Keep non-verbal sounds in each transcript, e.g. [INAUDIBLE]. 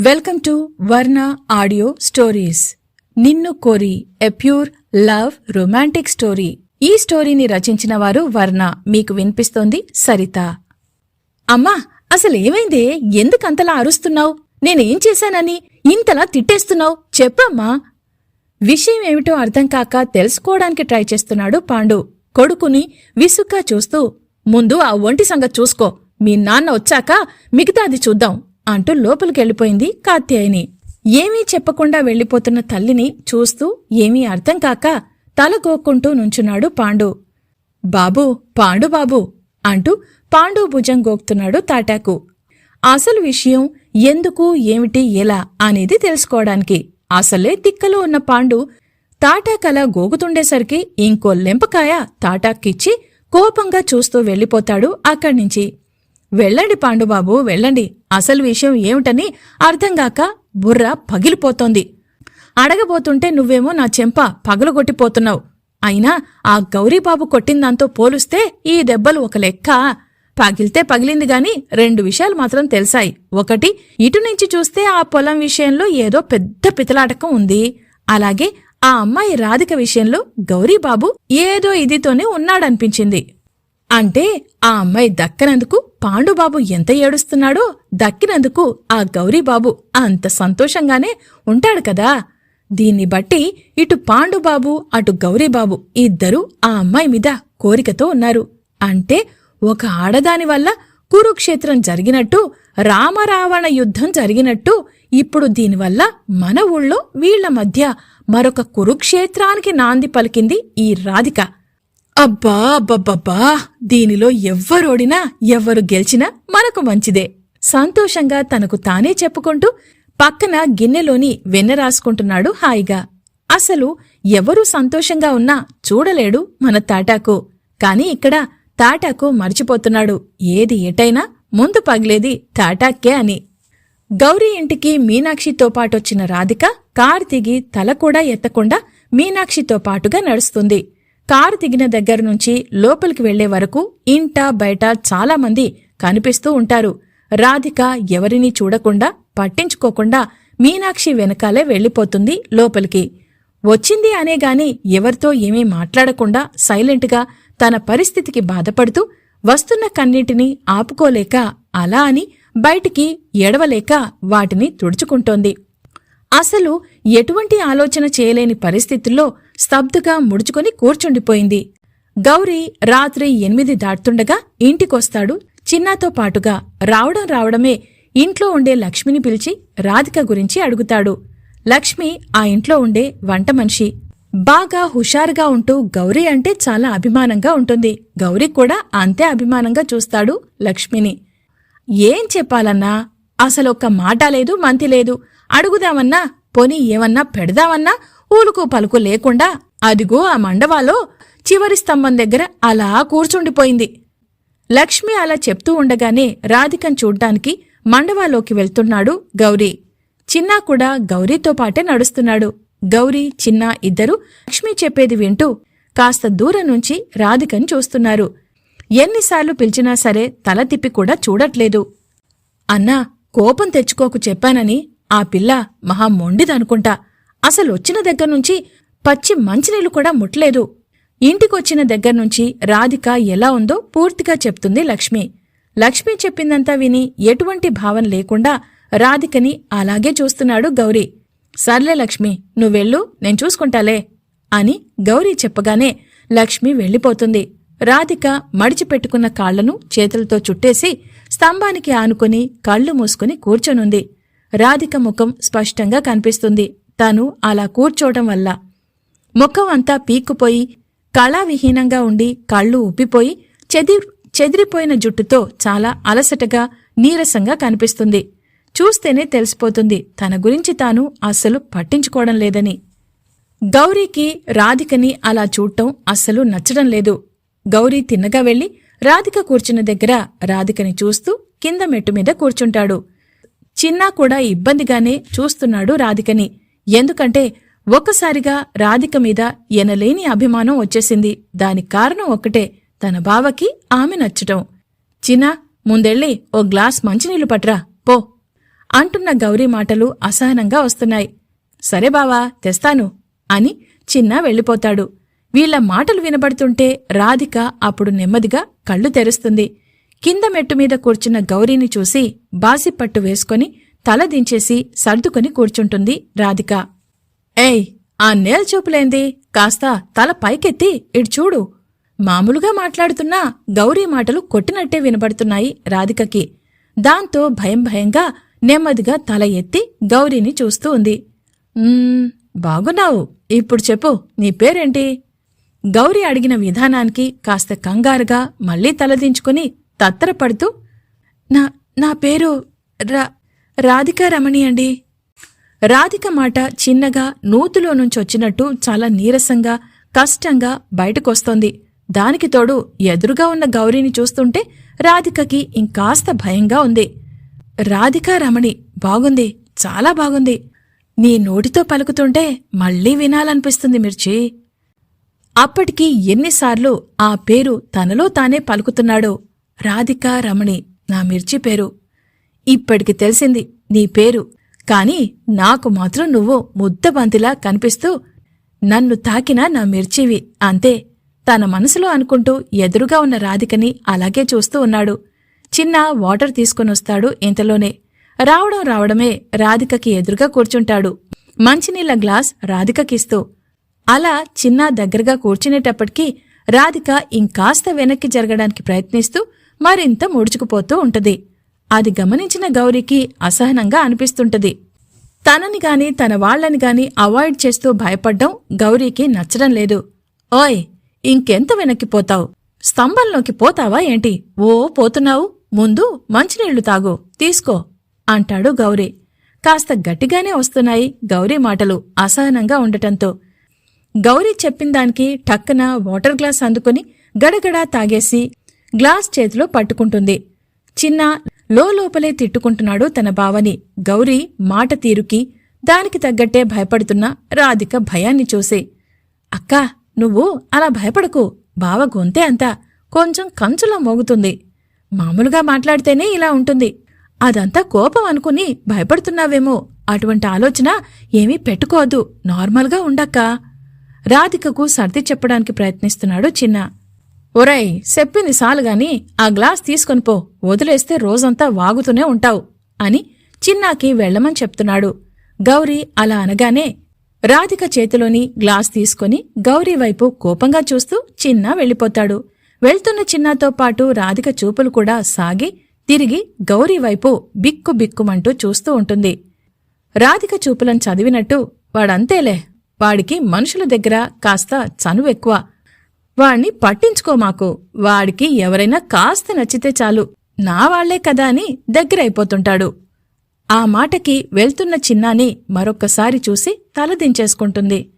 Welcome to Varna audio stories. Ninnu Kori a pure love romantic story ఈ స్టోరీని రచించిన వారు వర్ణ. మీకు వినిపిస్తోంది సరిత. అమ్మా అసలేమైందే ఎందుకంతలా అరుస్తున్నావు? నేనేం చేశానని? ఇంతలా తిట్టేస్తున్నావు? చెప్పమ్మా. విషయం ఏమిటో అర్థం కాక తెలుసుకోవడానికి ట్రై చేస్తున్నాడు పాండు. కొడుకుని విసుగ్గా చూస్తూ ముందు ఆ ఒంటి సంగతి చూసుకో. మీ నాన్న వచ్చాక మిగతాది చూద్దాం. అంటూ లోపలికెళ్ళిపోయింది కాత్యాయని. ఏమీ చెప్పకుండా వెళ్ళిపోతున్న తల్లిని చూస్తూ ఏమీ అర్థం కాక తలగోక్కుంటూ నుంచున్నాడు పాండు. బాబూ పాండు బాబు అంటూ పాండు భుజం గోక్తున్నాడు తాటాకు. అసలు విషయం ఎందుకు ఏమిటి ఎలా అనేది తెలుసుకోవడానికి. అసలే తిక్కలో ఉన్న పాండు తాటాకలా గోగుతుండేసరికి ఇంకో లెంపకాయ తాటాక్కిచ్చి కోపంగా చూస్తూ వెళ్ళిపోతాడు అక్కడ్నించి. వెళ్ళండి పాండుబాబు వెళ్ళండి. అసలు విషయం ఏమిటని అర్థంగాక బుర్ర పగిలిపోతోంది. అడగబోతుంటే నువ్వేమో నా చెంప పగలగొట్టిపోతున్నావు. అయినా ఆ గౌరీబాబు కొట్టిందాంతో పోలుస్తే ఈ దెబ్బలు ఒక లెక్క. పగిలితే పగిలింది గాని రెండు విషయాలు మాత్రం తెలిసాయి. ఒకటి ఇటు నుంచి చూస్తే ఆ పొలం విషయంలో ఏదో పెద్ద పితలాటకం ఉంది. అలాగే ఆ అమ్మాయి రాధిక విషయంలో గౌరీబాబు ఏదో ఇదితోనే ఉన్నాడనిపించింది. అంటే ఆ అమ్మాయి దక్కనందుకు పాండుబాబు ఎంత ఏడుస్తున్నాడో దక్కినందుకు ఆ గౌరీబాబు అంత సంతోషంగానే ఉంటాడు కదా. దీన్ని బట్టి ఇటు పాండుబాబు అటు గౌరీబాబు ఇద్దరూ ఆ అమ్మాయి మీద కోరికతో ఉన్నారు. అంటే ఒక ఆడదాని వల్ల కురుక్షేత్రం జరిగినట్టు రామరావణ యుద్ధం జరిగినట్టు ఇప్పుడు దీనివల్ల మన ఊళ్ళో వీళ్ళ మధ్య మరొక కురుక్షేత్రానికి నాంది పలికింది ఈ రాధిక. అబ్బా అబ్బబ్బబ్బా దీనిలో ఎవ్వరోడినా ఎవ్వరు గెలిచినా మనకు మంచిదే. సంతోషంగా తనకు తానే చెప్పుకుంటూ పక్కన గిన్నెలోని వెన్నె రాసుకుంటున్నాడు హాయిగా. అసలు ఎవరు సంతోషంగా ఉన్నా చూడలేడు మన తాటాకు. కాని ఇక్కడ తాటాకు మర్చిపోతున్నాడు. ఏది ఎటైనా ముందు పగిలేది తాటాక్కే అని. గౌరీ ఇంటికి మీనాక్షితో పాటొచ్చిన రాధిక కారు దిగి తల కూడా ఎత్తకుండా మీనాక్షితో పాటుగా నడుస్తుంది. కారు దిగిన దగ్గర నుంచి లోపలికి వెళ్ళే వరకు ఇంట బయట చాలామంది కనిపిస్తూ ఉంటారు. రాధిక ఎవరినీ చూడకుండా పట్టించుకోకుండా మీనాక్షి వెనకాలే వెళ్ళిపోతుంది లోపలికి. వచ్చింది అనేగాని ఎవరితో ఏమీ మాట్లాడకుండా సైలెంట్గా తన పరిస్థితికి బాధపడుతూ వస్తున్న కన్నింటిని ఆపుకోలేక అలా అని బయటికి ఎడవలేక వాటిని తుడుచుకుంటోంది. అసలు ఎటువంటి ఆలోచన చేయలేని పరిస్థితుల్లో స్తబ్దుగా ముడుచుకొని కూర్చుండిపోయింది. గౌరీ రాత్రి ఎనిమిది దాటుతుండగా ఇంటికొస్తాడు. చిన్నాతో పాటుగా రావడం రావడమే ఇంట్లో ఉండే లక్ష్మిని పిలిచి రాధిక గురించి అడుగుతాడు. లక్ష్మి ఆ ఇంట్లో ఉండే వంట మనిషి. బాగా హుషారుగా ఉంటూ గౌరీ అంటే చాలా అభిమానంగా ఉంటుంది. గౌరీ కూడా అంతే అభిమానంగా చూస్తాడు లక్ష్మిని. ఏం చెప్పాలన్నా? అసలొక్క మాట లేదు మంతి లేదు. అడుగుదామన్నా పోనీ ఏమన్నా పెడదామన్నా ఊలుకు పలుకు లేకుండా అదిగో ఆ మండవాలో చివరి స్తంభం దగ్గర అలా కూర్చుండిపోయింది. లక్ష్మి అలా చెప్తూ ఉండగానే రాధికను చూడ్డానికి మండవాలోకి వెళ్తున్నాడు గౌరీ. చిన్నా కూడా గౌరీతో పాటే నడుస్తున్నాడు. గౌరీ చిన్నా ఇద్దరు లక్ష్మి చెప్పేది వింటూ కాస్త దూరం నుంచి రాధికని చూస్తున్నారు. ఎన్నిసార్లు పిలిచినా సరే తల తిప్పి కూడా చూడట్లేదు. అన్నా కోపం తెచ్చుకోకు చెప్పానని ఆ పిల్ల మహా మొండిదనుకుంటా. అసలొచ్చిన దగ్గర్నుంచి పచ్చి మంచినీళ్ళు కూడా ముట్లేదు ఇంటికొచ్చిన దగ్గర్నుంచి రాధిక ఎలా ఉందో పూర్తిగా చెప్తుంది లక్ష్మి. లక్ష్మి చెప్పిందంతా విని ఎటువంటి భావం లేకుండా రాధికని అలాగే చూస్తున్నాడు గౌరీ. సర్లే లక్ష్మి నువ్వెళ్ళు నేను చూసుకుంటాలే అని గౌరీ చెప్పగానే లక్ష్మి వెళ్ళిపోతుంది. రాధిక మడిచిపెట్టుకున్న కాళ్ళను చేతులతో చుట్టేసి స్తంభానికి ఆనుకుని కళ్ళు మూసుకుని కూర్చొనుంది. రాధిక ముఖం స్పష్టంగా కనిపిస్తుంది. తాను అలా కూర్చోవటం వల్ల ముఖం అంతా పీక్కుపోయి కళావిహీనంగా ఉండి కళ్ళు ఉబ్బిపోయి చెది చెదిరిపోయిన జుట్టుతో చాలా అలసటగా నీరసంగా కనిపిస్తుంది. చూస్తేనే తెలిసిపోతుంది తన గురించి తాను అస్సలు పట్టించుకోవడం లేదని. గౌరీకి రాధికని అలా చూడటం అస్సలు నచ్చడం లేదు. గౌరీ తిన్నగా వెళ్ళి రాధిక కూర్చున్న దగ్గర రాధికని చూస్తూ కింద మెట్టు మీద కూర్చుంటాడు. చిన్నా కూడా ఇబ్బందిగానే చూస్తున్నాడు రాధికని. ఎందుకంటే ఒక్కసారిగా రాధిక మీద ఎనలేని అభిమానం వచ్చేసింది. దానికి కారణం ఒక్కటే తన బావకి ఆమె నచ్చటం. చిన్నా ముందెళ్ళి ఓ గ్లాస్ మంచినీళ్ళు పట్రా పో అంటున్న గౌరీ మాటలు అసహనంగా వస్తున్నాయి. సరే బావా తెస్తాను అని చిన్న వెళ్ళిపోతాడు. వీళ్ళ మాటలు వినబడుతుంటే రాధిక అప్పుడు నెమ్మదిగా కళ్ళు తెరుస్తుంది. కింద మెట్టు మీద కూర్చున్న గౌరీని చూసి బాసిపట్టు వేసుకొని తల దించేసి సర్దుకొని కూర్చుంటుంది రాధిక. ఏయ్ ఆ నేల్చూపులేంది కాస్త తల పైకెత్తి ఇటు చూడు. మామూలుగా మాట్లాడుతున్నా గౌరీ మాటలు కొట్టినట్టే వినబడుతున్నాయి రాధికకి. దాంతో భయం భయంగా నెమ్మదిగా తల ఎత్తి గౌరీని చూస్తూ ఉంది. బాగున్నావు. ఇప్పుడు చెప్పు నీ పేరేంటి? గౌరీ అడిగిన విధానానికి కాస్త కంగారుగా మళ్ళీ తలదించుకుని తత్తరపడుతూ నా నా పేరు రా రాధికా రమణి అండి. రాధిక మాట చిన్నగా నూతులో నుంచొచ్చినట్టు చాలా నీరసంగా కష్టంగా బయటకొస్తోంది. దానికి తోడు ఎదురుగా ఉన్న గౌరీని చూస్తుంటే రాధికకి ఇంకాస్త భయంగా ఉంది. రాధికా రమణి బాగుంది చాలా బాగుంది. నీ నోటితో పలుకుతుంటే మళ్ళీ వినాలనిపిస్తుంది మిర్చి. అప్పటికి ఎన్నిసార్లు ఆ పేరు తనలో తానే పలుకుతున్నాడో. రాధికా రమణి నా మిర్చి పేరు. ఇప్పటికి తెలిసింది నీ పేరు. కాని నాకు మాత్రం నువ్వు ముద్దబంతిలా కనిపిస్తూ నన్ను తాకిన నా మిర్చివి అంతే. తన మనసులో అనుకుంటూ ఎదురుగా ఉన్న రాధికని అలాగే చూస్తూ ఉన్నాడు. చిన్న వాటర్ తీసుకునొస్తాడు ఇంతలోనే. రావడం రావడమే రాధికకి ఎదురుగా కూర్చుంటాడు. మంచినీళ్ళ గ్లాస్ రాధికకిస్తూ. అలా చిన్న దగ్గరగా కూర్చునేటప్పటికీ రాధిక ఇంకాస్త వెనక్కి జరగడానికి ప్రయత్నిస్తూ మరింత ముడుచుకుపోతూ ఉంటుంది. అది గమనించిన గౌరికి అసహనంగా అనిపిస్తుంటది. తనని గాని తన వాళ్ళని గాని అవాయిడ్ చేస్తూ భయపడ్డం గౌరీకి నచ్చడం లేదు. ఓయ్ ఇంకెంత వెనక్కి పోతావు? స్తంభంలోకి పోతావా ఏంటి? ఓ పోతున్నావు. ముందు మంచినీళ్ళు తాగు. తీసుకో అంటాడు గౌరీ. కాస్త గట్టిగానే వస్తున్నాయి గౌరీ మాటలు అసహనంగా ఉండటంతో. గౌరీ చెప్పిందానికి టక్కున వాటర్ గ్లాస్ అందుకుని గడగడా తాగేసి గ్లాస్ చేతిలో పట్టుకుంటుంది. చిన్న లోపలే తిట్టుకుంటున్నాడు తన బావని. గౌరీ మాట తీరుకి దానికి తగ్గట్టే భయపడుతున్న రాధిక భయాన్ని చూసి. అక్కా నువ్వు అలా భయపడకు. బావ గొంతే అంతా కొంచెం కంచులా మోగుతుంది. మామూలుగా మాట్లాడితేనే ఇలా ఉంటుంది. అదంతా కోపం అనుకుని భయపడుతున్నావేమో. అటువంటి ఆలోచన ఏమీ పెట్టుకోవద్దు. నార్మల్గా ఉండక్కా. రాధికకు సర్ది చెప్పడానికి ప్రయత్నిస్తున్నాడు చిన్న ఒరేయ్ చెప్పింది సాలుగాని ఆ గ్లాస్ తీసుకొని పో. వదిలేస్తే రోజంతా వాగుతూనే ఉంటావు అని చిన్నాకి వెళ్ళమని చెప్తున్నాడు. గౌరీ అలా అనగానే రాధిక చేతిలోని గ్లాస్ తీసుకొని గౌరీ వైపు కోపంగా చూస్తూ చిన్న వెళ్ళిపోతాడు. వెళ్తున్న చిన్నాతో పాటు రాధిక చూపులు కూడా సాగి తిరిగి గౌరీ వైపు బిక్కు బిక్కుమంటూ చూస్తూ ఉంటుంది. రాధిక చూపులను చదివినట్టు వాడంతేలే వాడికి మనుషుల దగ్గర కాస్త చనువెక్కువ. వాణ్ణి పట్టించుకో మాకు. వాడికి ఎవరైనా కాస్త నచ్చితే చాలు. నా వాళ్ళే కదా అని దగ్గరైపోతుంటాడు. ఆ మాటకి వెళ్తున్న చిన్నాని మరొక్కసారి చూసి తలదించేసుకుంటుంది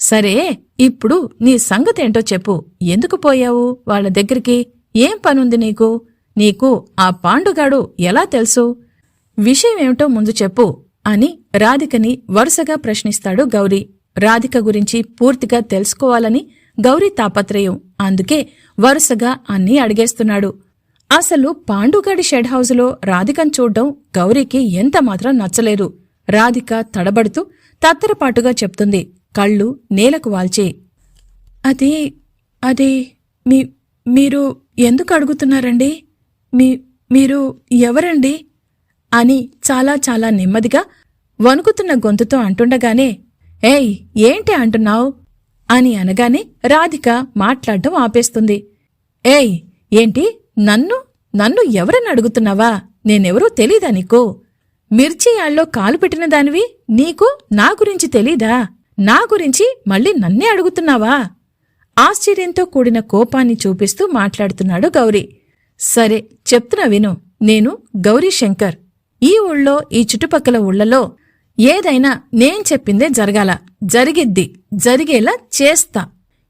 సరే ఇప్పుడు నీ సంగతేంటో చెప్పు. ఎందుకు పోయావు వాళ్ళ దగ్గరికి? ఏం పనుంది నీకు? నీకు ఆ పాండుగాడు ఎలా తెలుసు? విషయమేమిటో ముందు చెప్పు అని రాధికని వరుసగా ప్రశ్నిస్తాడు గౌరీ. రాధిక గురించి పూర్తిగా తెలుసుకోవాలని గౌరీ తాపత్రయం. అందుకే వరుసగా అన్నీ అడిగేస్తున్నాడు. అసలు పాండుగాడి షెడ్ హౌజులో రాధికను చూడ్డం గౌరీకి ఎంత మాత్రం నచ్చలేదు. రాధిక తడబడుతూ తత్తరపాటుగా చెప్తుంది. కళ్ళు నేలకు వాల్చే. అది అది మీ మీరు ఎందుకు అడుగుతున్నారండి? మీ మీరు ఎవరండి? అని చాలా చాలా నెమ్మదిగా వణుకుతున్న గొంతుతో అంటుండగానే ఏయ్ ఏంటి అంటున్నావు? అని అనగానే రాధిక మాట్లాడటం ఆపేస్తుంది. ఏయ్ ఏంటి? నన్ను? నన్ను ఎవరని అడుగుతున్నావా? నేనెవరో తెలీదా నీకు? మిర్చి యాళ్ళలో కాలు పెట్టిన దానివి నీకు నా గురించి తెలీదా? నా గురించి మళ్ళీ నన్నే అడుగుతున్నావా? ఆశ్చర్యంతో కూడిన కోపాన్ని చూపిస్తూ మాట్లాడుతున్నాడు గౌరీ. సరే చెప్తున్నా విను. నేను గౌరీ శంకర్ ఈ ఊళ్ళో ఈ చుట్టుపక్కల ఊళ్ళలో ఏదైనా నేను చెప్పిందే జరగాల. జరిగిద్ది. జరిగేలా చేస్తా.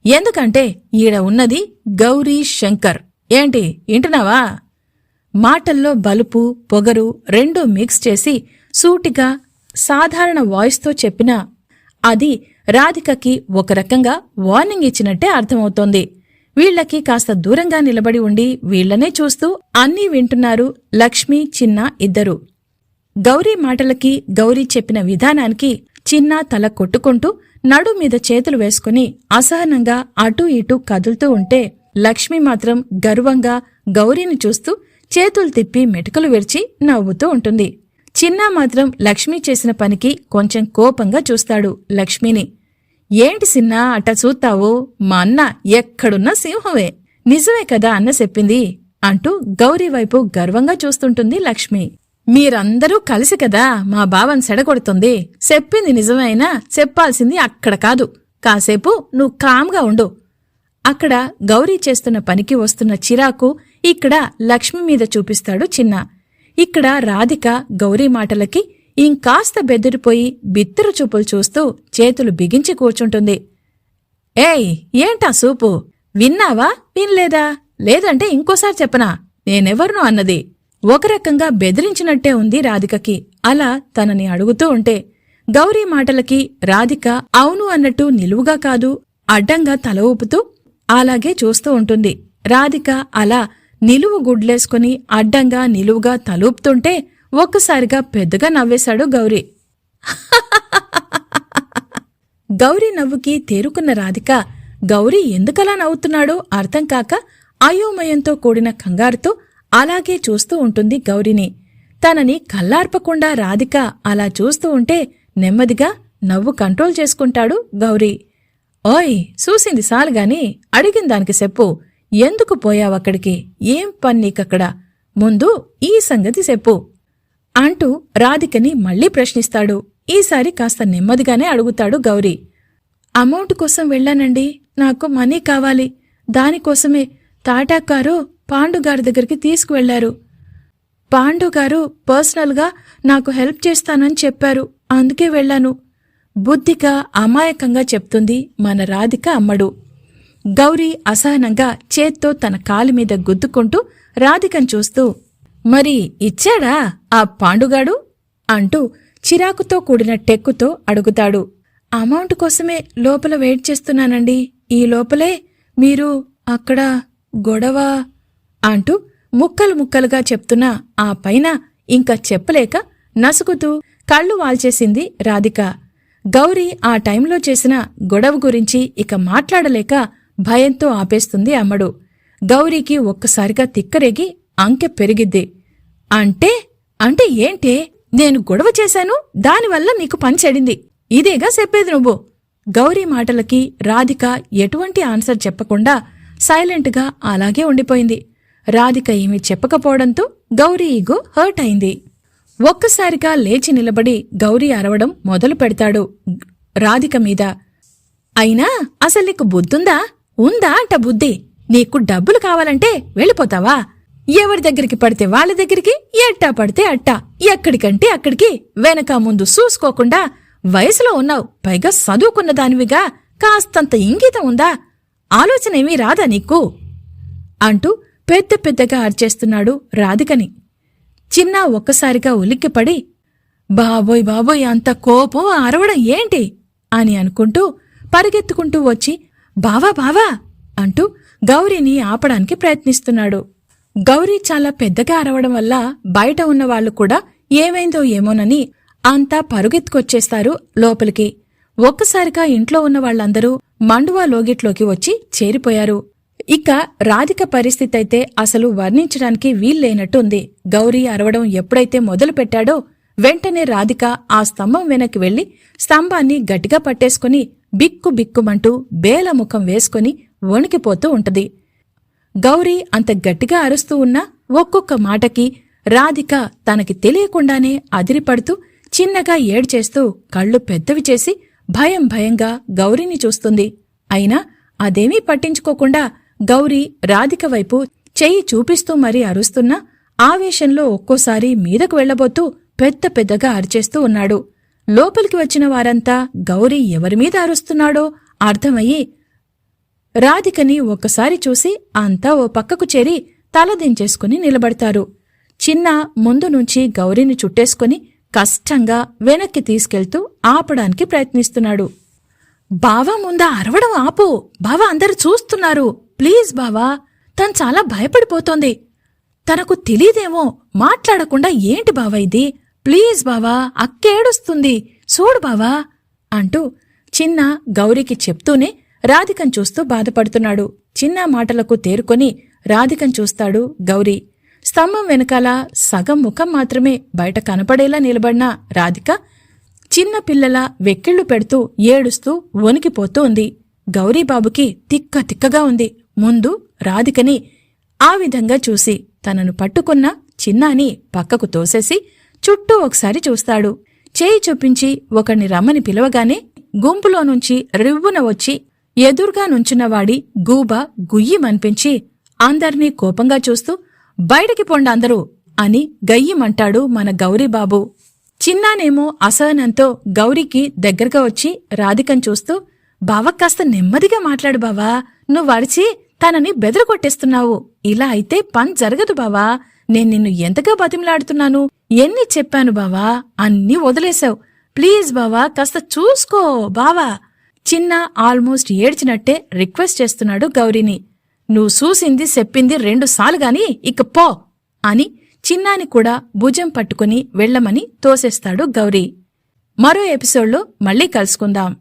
ఎందుకంటే ఈడ ఉన్నది గౌరీ శంకర్. ఏంటి? వింటున్నావా? మాటల్లో బలుపు పొగరు రెండూ మిక్స్ చేసి సూటిగా సాధారణ వాయిస్తో చెప్పినా అది రాధికకి ఒక రకంగా వార్నింగ్ ఇచ్చినట్టే అర్థమవుతోంది. వీళ్ళకి కాస్త దూరంగా నిలబడి ఉండి వీళ్ళనే చూస్తూ అన్నీ వింటున్నారు లక్ష్మి చిన్న ఇద్దరు. గౌరీ మాటలకి గౌరీ చెప్పిన విధానానికి చిన్న తల కొట్టుకుంటూ నడు మీద చేతులు వేసుకుని అసహనంగా అటూ ఇటూ కదులుతూ ఉంటే లక్ష్మి మాత్రం గర్వంగా గౌరీని చూస్తూ చేతులు తిప్పి మెటుకలు విరిచి నవ్వుతూ ఉంటుంది. చిన్న మాత్రం లక్ష్మి చేసిన పనికి కొంచెం కోపంగా చూస్తాడు లక్ష్మిని. ఏంటి సిన్నా అట్ట చూస్తావు మా అన్న ఎక్కడున్నా సింహమే. నిజమే కదా అన్న చెప్పింది అంటూ గౌరీ వైపు గర్వంగా చూస్తుంటుంది లక్ష్మి. మీరందరూ కలిసి కదా మా బావన్ సెడగొడుతుంది. చెప్పింది నిజమైనా చెప్పాల్సింది అక్కడ కాదు. కాసేపు నువ్వు కామ్గా ఉండు. అక్కడ గౌరీ చేస్తున్న పనికి వస్తున్న చిరాకు ఇక్కడ లక్ష్మి మీద చూపిస్తాడు చిన్న. ఇక్కడ రాధిక గౌరీ మాటలకి ఇంకాస్త బెదిరిపోయి బిత్తరు చూపులు చూస్తూ చేతులు బిగించి కూర్చుంటుంది. ఏయ్ ఏంటా సూపు? విన్నావా? వినలేదా? లేదంటే ఇంకోసారి చెప్పనా? నేనెవర్నో అన్నది. ఒక రకంగా బెదిరించినట్టే ఉంది రాధికకి. అలా తనని అడుగుతూ ఉంటే గౌరీ మాటలకి రాధిక అవును అన్నట్టు నిలువుగా కాదు అడ్డంగా తల ఊపుతూ అలాగే చూస్తూ ఉంటుంది. రాధిక అలా నిలువు గుడ్లేసుకుని అడ్డంగా నిలువుగా తలూపుతుంటే ఒక్కసారిగా పెద్దగా నవ్వేశాడు గౌరీ. [LAUGHS] గౌరీ నవ్వుకి తేరుకున్న రాధిక గౌరీ ఎందుకలా నవ్వుతున్నాడో అర్థం కాక అయోమయంతో కూడిన కంగారుతో అలాగే చూస్తూ ఉంటుంది గౌరిని. తనని కల్లార్పకుండా రాధిక అలా చూస్తూ ఉంటే నెమ్మదిగా నవ్వు కంట్రోల్ చేసుకుంటాడు గౌరీ. ఓయ్ చూసింది సాలుగాని అడిగిన దానికి చెప్పు. ఎందుకు పోయావక్కడికి ఏం పన్నీకక్కడ ముందు ఈ సంగతి చెప్పు. అంటూ రాధికని మళ్ళీ ప్రశ్నిస్తాడు. ఈసారి కాస్త నెమ్మదిగానే అడుగుతాడు గౌరీ. అమౌంట్ కోసం వెళ్ళానండి. నాకు మనీ కావాలి. దానికోసమే టాటా కారు పాండుగారి దగ్గరికి తీసుకువెళ్ళారు పాండు గారు పర్సనల్గా నాకు హెల్ప్ చేస్తానని చెప్పారు. అందుకే వెళ్ళాను. బుద్ధిగా అమాయకంగా చెప్తుంది మన రాధిక అమ్మడు. గౌరీ అసహనంగా చేత్తో తన కాలి మీద గుద్దుకుంటూ రాధికను చూస్తూ మరి ఇచ్చాడా ఆ పాండుగాడు? అంటూ చిరాకుతో కూడిన టెక్కుతో అడుగుతాడు. అమౌంట్ కోసమే లోపల వెయిట్ చేస్తున్నానండి. ఈ లోపలే మీరు అక్కడ గొడవ అంటూ ముక్కలు ముక్కలుగా చెప్తున్నా ఆ పైన ఇంకా చెప్పలేక నసుకుతూ కళ్ళు వాల్చేసింది రాధిక. గౌరీ ఆ టైంలో చేసిన గొడవ గురించి ఇక మాట్లాడలేక భయంతో ఆపేస్తుంది అమ్మడు. గౌరీకి ఒక్కసారిగా తిక్కరేగి అంకె పెరిగిద్ది. అంటే అంటే ఏంటే? నేను గొడవ చేశాను దానివల్ల నీకు పని చెడింది. ఇదేగా చెప్పేది నువ్వు? గౌరీ మాటలకి రాధిక ఎటువంటి ఆన్సర్ చెప్పకుండా సైలెంట్గా అలాగే ఉండిపోయింది. రాధిక ఏమీ చెప్పకపోవడంతో గౌరీ ఈగో హర్ట్ అయింది. ఒక్కసారిగా లేచి నిలబడి గౌరీ అరవడం మొదలు పెడతాడు రాధిక మీద. అయినా అసలు నీకు బుద్ధుందా? ఉందా అంట బుద్ధి. నీకు డబ్బులు కావాలంటే వెళ్ళిపోతావా? ఎవరి దగ్గరికి పడితే వాళ్ళ దగ్గరికి ఎట్టా పడితే అట్టా. ఎక్కడికంటే అక్కడికి. వెనక ముందు చూసుకోకుండా వయసులో ఉన్నావు. పైగా చదువుకున్న దానివిగా. కాస్తంత ఇంగితం ఉందా? ఆలోచనేమీ రాదా నీకు? అంటూ పెద్ద పెద్దగా అర్చేస్తున్నాడు రాధికని. చిన్న ఒక్కసారిగా ఉలిక్కిపడి బాబోయ్ బాబోయ్ అంత కోపం అరవడం ఏంటి? అని అనుకుంటూ పరిగెత్తుకుంటూ వచ్చి బావా బావా! అంటూ గౌరీని ఆపడానికి ప్రయత్నిస్తున్నాడు. గౌరీ చాలా పెద్దగా అరవడం వల్ల బయట ఉన్నవాళ్ళు కూడా ఏమైందో ఏమోనని అంతా పరుగెత్తుకొచ్చేస్తారు లోపలికి. ఒక్కసారిగా ఇంట్లో ఉన్న వాళ్ళందరూ మండువా లోగిట్లోకి వచ్చి చేరిపోయారు. ఇక రాధిక పరిస్థితి అయితే అసలు వర్ణించడానికి వీల్లేనట్టుంది గౌరీ అరవడం ఎప్పుడైతే మొదలు పెట్టాడో వెంటనే రాధిక ఆ స్తంభం వెనక్కి వెళ్ళి స్తంభాన్ని గట్టిగా పట్టేసుకుని బిక్కు బిక్కుమంటూ బేల ముఖం వేసుకుని వణికిపోతూ ఉంటది. గౌరీ అంత గట్టిగా అరుస్తూ ఉన్నా ఒక్కొక్క మాటకి రాధిక తనకి తెలియకుండానే అదిరిపడుతూ చిన్నగా ఏడ్చేస్తూ కళ్ళు పెద్దవి చేసి భయం భయంగా గౌరీని చూస్తుంది. అయినా అదేమీ పట్టించుకోకుండా గౌరీ రాధిక వైపు చెయ్యి చూపిస్తూ మరీ అరుస్తున్నా ఆవేశంలో ఒక్కోసారి మీదకు వెళ్ళబోతూ పెద్ద పెద్దగా అరిచేస్తూ ఉన్నాడు. లోపలికి వచ్చిన వారంతా గౌరీ ఎవరిమీద అరుస్తున్నాడో అర్థమయ్యి రాధికని ఒక్కసారి చూసి అంతా ఓ పక్కకు చేరి తలదించేసుకుని నిలబడతారు. చిన్న ముందు నుంచి గౌరీని చుట్టేసుకుని కష్టంగా వెనక్కి తీసుకెళ్తూ ఆపడానికి ప్రయత్నిస్తున్నాడు. బావా ముందా అరవడం ఆపు. బావా అందరు చూస్తున్నారు. ప్లీజ్ బావా తను చాలా భయపడిపోతోంది. తనకు తెలీదేమో మాట్లాడకుండా ఏంటి బావా ఇది? ప్లీజ్ బావా అక్కేడుస్తుంది చూడు బావా అంటూ చిన్న గౌరికి చెప్తూనే రాధికం చూస్తూ బాధపడుతున్నాడు. చిన్న మాటలకు తేరుకొని రాధికం చూస్తాడు గౌరీ. స్తంభం వెనకాల సగం ముఖం మాత్రమే బయట కనపడేలా నిలబడిన రాధిక చిన్న పిల్లల వెక్కిళ్ళు పెడుతూ ఏడుస్తూ వణికిపోతూ ఉంది గౌరీబాబుకి తిక్క తిక్కగా ఉంది. ముందు రాధికని ఆ విధంగా చూసి తనను పట్టుకున్న చిన్నాని పక్కకు తోసేసి చుట్టూ ఒకసారి చూస్తాడు. చేయి చూపించి ఒకణ్ణి రమ్మని పిలవగానే గుంపులో నుంచి రివ్వున వచ్చి ఎదురుగా నుంచున్నవాడి గూబ గుయ్యిమనిపించి అందర్నీ కోపంగా చూస్తూ బయటికి పొండి అందరూ అని గయ్యిమంటాడు మన గౌరీబాబు. చిన్నానేమో అసహనంతో గౌరీకి దగ్గరగా వచ్చి రాధికం చూస్తూ బావ కాస్త నెమ్మదిగా మాట్లాడు బావా నువ్వు అరిచి తనని బెదరగొట్టేస్తున్నావు. ఇలా అయితే పని జరగదు బావా. నేను నిన్ను ఎంతగా బతిమలాడుతున్నాను. ఎన్ని చెప్పాను బావా. అన్నీ వదిలేశావు. ప్లీజ్ బావా కాస్త చూసుకో బావా. చిన్న ఆల్మోస్ట్ ఏడ్చినట్టే రిక్వెస్ట్ చేస్తున్నాడు గౌరీని. నువ్వు చూసింది చెప్పింది రెండుసార్లు గాని ఇక పో అని చిన్నాని కూడా భుజం పట్టుకుని వెళ్ళమని తోసేస్తాడు గౌరీ. మరో ఎపిసోడ్లో మళ్ళీ కలుసుకుందాం.